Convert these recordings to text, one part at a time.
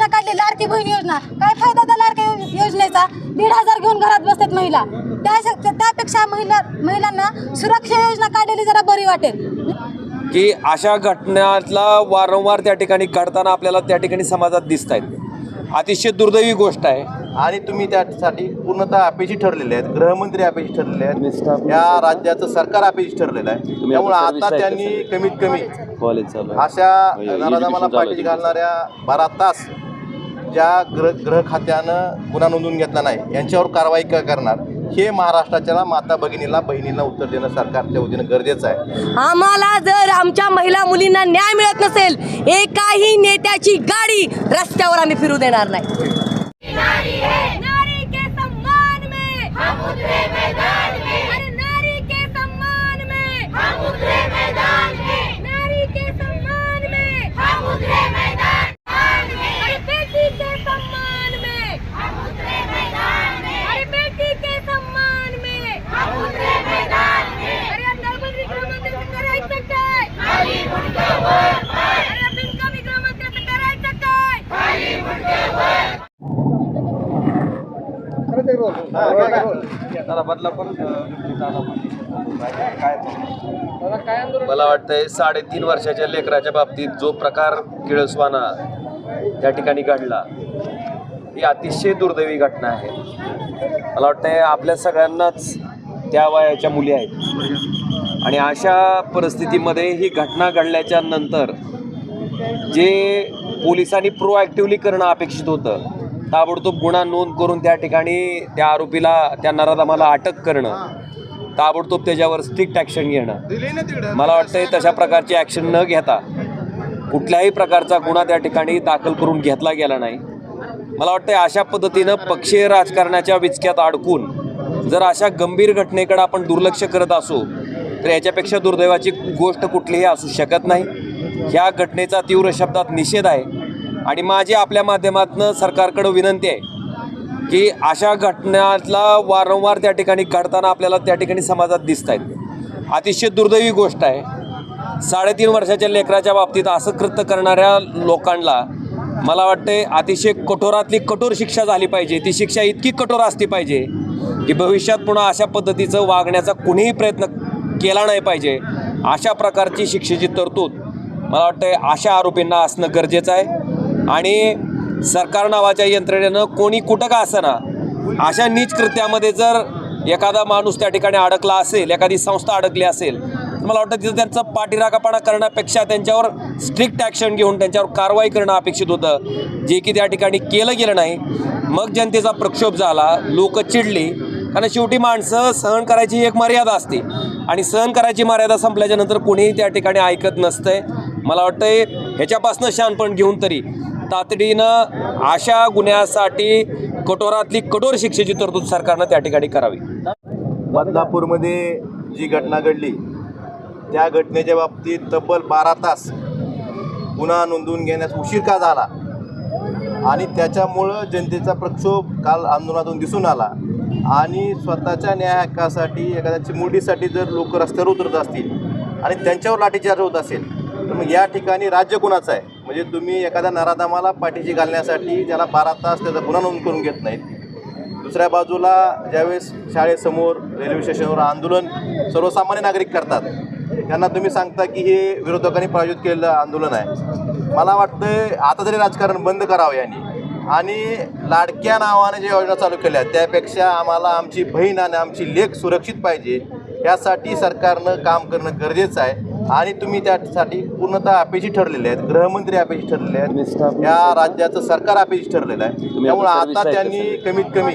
योजना काढली लाडकी बहीण योजना. काय फायदा त्या लाडक्या योजनेचा? दीड हजार घेऊन घरात बसतात महिला. त्या त्यापेक्षा महिला महिलांना सुरक्षा योजना काढलेली जरा बरी वाटेल. की अशा घटनातला वारंवार त्या ठिकाणी घडताना आपल्याला त्या ठिकाणी समाजात दिसत आहेत अतिशय दुर्दैवी गोष्ट आहे. आणि तुम्ही त्यासाठी पूर्णतः अपेक्षित ठरलेले आहेत. गृहमंत्री अपेक्षित ठरलेले आहेत. या राज्याचं सरकार अपेक्षित ठरलेलं आहे. त्यामुळे आता त्यांनी कमीत कमी अशा नराधामाला पाठीशी घालणाऱ्या बारा तास ज्या ग्रह ग्रह खात्यानं गुन्हा नोंदवून घेतला नाही यांच्यावर कारवाई का करणार हे महाराष्ट्राच्या माता भगिनीला बहिणीला उत्तर देणं सरकारच्या वतीनं गरजेचं आहे. आम्हाला जर आमच्या महिला मुलींना न्याय मिळत नसेल एकाही नेत्याची गाडी रस्त्यावर आम्ही फिरू देणार नाही. मला वाटतंय साडेतीन वर्षाच्या लेकराच्या बाबतीत जो प्रकार किळसवाना त्या ठिकाणी घडला ही अतिशय दुर्दैवी घटना आहे. मला वाटतंय आपल्या सगळ्यांनाच त्या वयाच्या मुली आहेत. आणि अशा परिस्थितीमध्ये ही घटना घडल्याच्या नंतर जे पोलिसांनी प्रोॲक्टिव्हली करणं अपेक्षित होतं ताबडतोब गुन्हा नोंद करून त्या ठिकाणी त्या आरोपीला त्या नराधमाला अटक करणं ताबडतोब त्याच्यावर स्ट्रिक्ट ॲक्शन घेणं. मला वाटतंय तशा प्रकारची ॲक्शन न घेता कुठल्याही प्रकारचा गुन्हा त्या ठिकाणी दाखल करून घेतला गेला नाही. मला वाटतंय अशा पद्धतीनं पक्षीय राजकारणाच्या विचक्यात अडकून जर अशा गंभीर घटनेकडे आपण दुर्लक्ष करत असू तर याच्यापेक्षा दुर्दैवाची गोष्ट कुठलीही असू शकत नाही. ह्या घटनेचा तीव्र शब्दात निषेध आहे. आणि माझी आपल्या माध्यमातून सरकारकडं विनंती आहे की अशा घटनातला वारंवार त्या ठिकाणी घडताना आपल्याला त्या ठिकाणी समाजात दिसत आहेत अतिशय दुर्दैवी गोष्ट आहे. साडेतीन वर्षाच्या लेकराच्या बाबतीत असं कृत्य करणाऱ्या लोकांना मला वाटते अतिशय कठोरातली कठोर शिक्षा झाली पाहिजे. ती शिक्षा इतकी कठोर असली पाहिजे की भविष्यात पुन्हा अशा पद्धतीचं वागण्याचा कुणीही प्रयत्न केला नाही पाहिजे. अशा प्रकारची शिक्षेची तरतूद मला वाटतं अशा आरोपींना असणं गरजेचं आहे. आणि सरकार नावाच्या यंत्रणेनं कोणी कुठं का असना अशा नीच कृत्यामध्ये जर एखादा माणूस त्या ठिकाणी अडकला असेल एखादी संस्था अडकली असेल तर मला वाटतं तिथं त्यांचा पाठीराखापणा करण्यापेक्षा त्यांच्यावर स्ट्रिक्ट ॲक्शन घेऊन त्यांच्यावर कारवाई करणं अपेक्षित होतं. जे की त्या ठिकाणी केलं गेलं नाही. मग जनतेचा प्रक्षोभ झाला लोक चिडली. कारण शेवटी माणसं सहन करायची एक मर्यादा असते. आणि सहन करायची मर्यादा संपल्याच्या नंतर कोणीही त्या ठिकाणी ऐकत नसतंय. मला वाटतंय ह्याच्यापासून शहाणपण घेऊन तरी तातडीनं अशा गुन्ह्यासाठी कठोरातली कठोर शिक्षेची तरतूद सरकारनं त्या ठिकाणी करावी. बदलापूरमध्ये जी घटना घडली त्या घटनेच्या बाबतीत तब्बल बारा तास गुन्हा नोंदवून घेण्यास उशीर का झाला? आणि त्याच्यामुळं जनतेचा प्रक्षोभ काल आंदोलनातून दिसून आला. आणि स्वतःच्या न्याय हक्कासाठी एखाद्या चिमुडीसाठी जर लोक रस्त्यावर उतरत असतील आणि त्यांच्यावर लाठीचार्ज होत असेल तर मग या ठिकाणी राज्य कुणाचं आहे? म्हणजे तुम्ही एखाद्या नराधामाला पाठीशी घालण्यासाठी त्याला बारा तास त्याचा गुन्हा नोंद करून घेत नाहीत. दुसऱ्या बाजूला ज्यावेळेस शाळेसमोर रेल्वे स्टेशनवर आंदोलन सर्वसामान्य नागरिक करतात त्यांना तुम्ही सांगता की हे विरोधकांनी प्रायोजित केलेलं आंदोलन आहे. मला वाटतं आता तरी राजकारण बंद करावं यांनी. आणि लाडक्या नावाने ज्या योजना चालू केल्या त्यापेक्षा आम्हाला आमची बहीण आणि आमची लेख सुरक्षित पाहिजे यासाठी सरकारनं काम करणं गरजेचं आहे. आणि तुम्ही त्यासाठी पूर्णतः अपेक्षित ठरलेले आहेत. गृहमंत्री अपेक्षित ठरलेले आहेत. या राज्याचं सरकार अपेक्षित ठरलेलं आहे. त्यामुळे आता त्यांनी कमीत कमी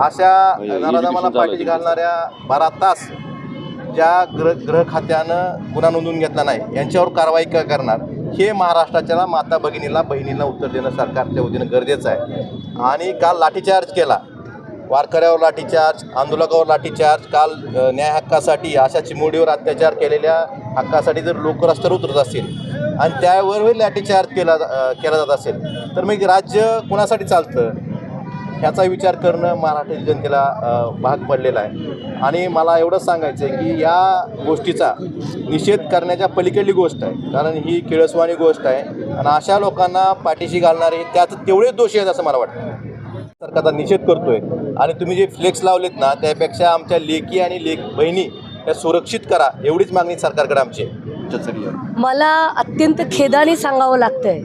अशा नराधामाला पाठीशी घालणाऱ्या बारा तास ज्या ग्रह ग्रह खात्यानं गुन्हा नोंदवून घेतला नाही यांच्यावर कारवाई क करणार? हे महाराष्ट्राच्या माता भगिनीला बहिणीला उत्तर देणं सरकारच्या वतीनं गरजेचं आहे. आणि काल लाठीचार्ज केला. वारकऱ्यावर लाठीचार्ज आंदोलकावर लाठीचार्ज काल न्याय हक्कासाठी अशा चिमुडीवर अत्याचार केलेल्या हक्कासाठी जर लोक रस्त्यावर उतरत असतील आणि त्यावरही लाठीचार्ज केला जा- केला जात असेल तर मग राज्य कुणासाठी चालतं? ह्याचा विचार करणं मराठी जनतेला भाग पडलेला आहे. आणि मला एवढंच सांगायचं आहे की या गोष्टीचा निषेध करण्याच्या पलीकडली गोष्ट आहे कारण ही किळसवाणी गोष्ट आहे. आणि अशा लोकांना पाठीशी घालणारे त्यात तेवढेच दोषी आहेत असं मला वाटतं. सरकारचा निषेध करतोय. आणि तुम्ही जे फ्लेक्स लावलेत ना त्यापेक्षा आमच्या लेकी आणि लेख बहिणी त्या सुरक्षित करा एवढीच मागणी सरकारकडे आमची मला अत्यंत खेदाने सांगावं लागतंय.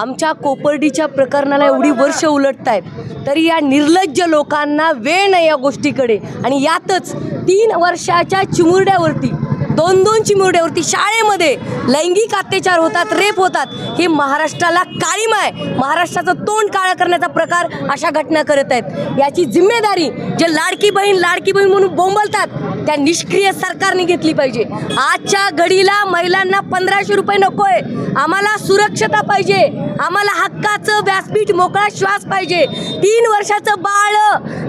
आमच्या कोपर्डीच्या प्रकरणाला एवढी वर्ष उलटत आहेत तरी या निर्लज्ज लोकांना वेळ नाही या गोष्टीकडे. आणि यातच तीन वर्षाच्या चिमुरड्यावरती दोन दोन चिमुरड्यावरती शाळेमध्ये लैंगिक अत्याचार होतात रेप होतात. हे महाराष्ट्राला काळीम आहे. महाराष्ट्राचं तोंड काळं करण्याचा प्रकार अशा घटना करत आहेत. याची जिम्मेदारी जे लाडकी बहीण लाडकी बहीण म्हणून बोंबलतात त्या निष्क्रिय सरकारने घेतली पाहिजे. आजच्या घडीला महिलांना पंधराशे रुपये नकोय. आम्हाला सुरक्षता पाहिजे. आम्हाला हक्काचं व्यासपीठ मोकळा श्वास पाहिजे. तीन वर्षाचं बाळ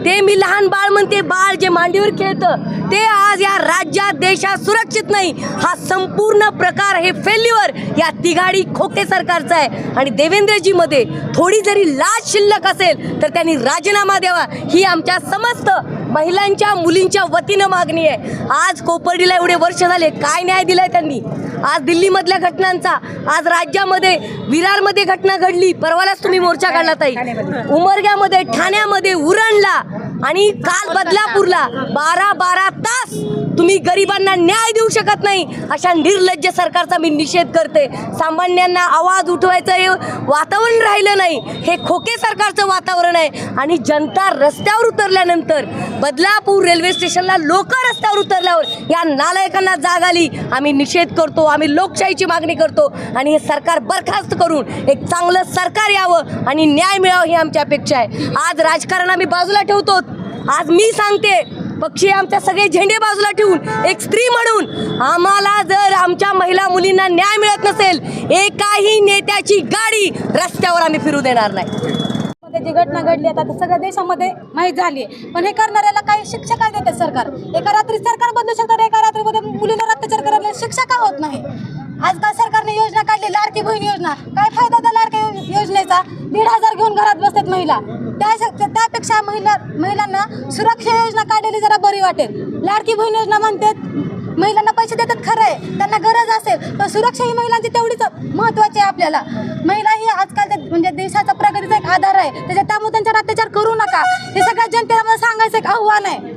ते मी लहान बाळ म्हणते बाळ जे मांडीवर खेळतं ते आज या राज्यात देशात सुरक्षित नाही. हा संपूर्ण प्रकार हे फेल्युअर या तिघाडी खोके सरकारचा आहे. आणि देवेंद्रजीमध्ये थोडी जरी लाज शिल्लक असेल तर त्यांनी राजीनामा द्यावा. ही आमच्या समस्त महिलांच्या मुलींच्या वतीनं मागणी आहे. आज कोपर्डीला एवढे वर्ष झाले काय न्याय दिलाय त्यांनी? आज दिल्लीमधल्या घटनांचा आज राज्यामध्ये विरारमध्ये घटना घडली. परवालाच तुम्ही मोर्चा काढला ताई. उमरग्यामध्ये ठाण्यामध्ये उरणला. आणि काल बदलापूरला बारा बारा तास तुम्ही गरिबांना न्याय देऊ शकत नाही अशा निर्लज्ज सरकारचा मी निषेध करते. सामान्यांना आवाज उठवायचं हे वातावरण राहिलं नाही हे खोके सरकारचं वातावरण आहे. आणि जनता रस्त्यावर उतरल्यानंतर बदलापूर रेल्वे स्टेशनला लोक रस्त्यावर उतरल्यावर या नालायकांना जाग आली. आम्ही निषेध करतो आम्ही लोकशाहीची मागणी करतो आणि हे सरकार बरखास्त करून एक चांगलं सरकार यावं आणि न्याय मिळावं ही आमची अपेक्षा आहे. आज राजकारण आम्ही बाजूला ठेवतो आज मी सांगते पक्षी आमच्या सगळे झेंडे बाजूला ठेवून एक स्त्री म्हणून आम्हाला जर आमच्या महिला मुलींना न्याय मिळत नसेल एकाही नेत्याची गाडी रस्त्यावर आम्ही फिरू देणार नाही. जी घटना घडली आता सगळ्या देशामध्ये माहीत झाली आहे. पण हे करणाऱ्याला काही शिक्षा काय देते सरकार? एका रात्री सरकार बदलू शकतात एका रात्रीमध्ये मुलींवर सरकारला शिक्षा का होत नाही? आजकाल सरकारने योजना काढली लाडकी बहीण योजना. काय फायदा त्या लाडक्या योजनेचा? दीड हजार घेऊन घरात बसतात महिला. त्या त्यापेक्षा महिला महिलांना सुरक्षा योजना काढलेली जरा बरी वाटेल. लाडकी बहीण योजना म्हणतात महिलांना पैसे देतात खरं आहे त्यांना गरज असेल पण सुरक्षा ही महिलांची तेवढीच महत्त्वाची आहे आपल्याला. महिला ही आजकाल म्हणजे देशाचा प्रगतीचा एक आधार आहे. त्याच्या त्यामुळे त्यांच्यावर अत्याचार करू नका. हे सगळ्या जनतेला मला सांगायचं एक आव्हान आहे.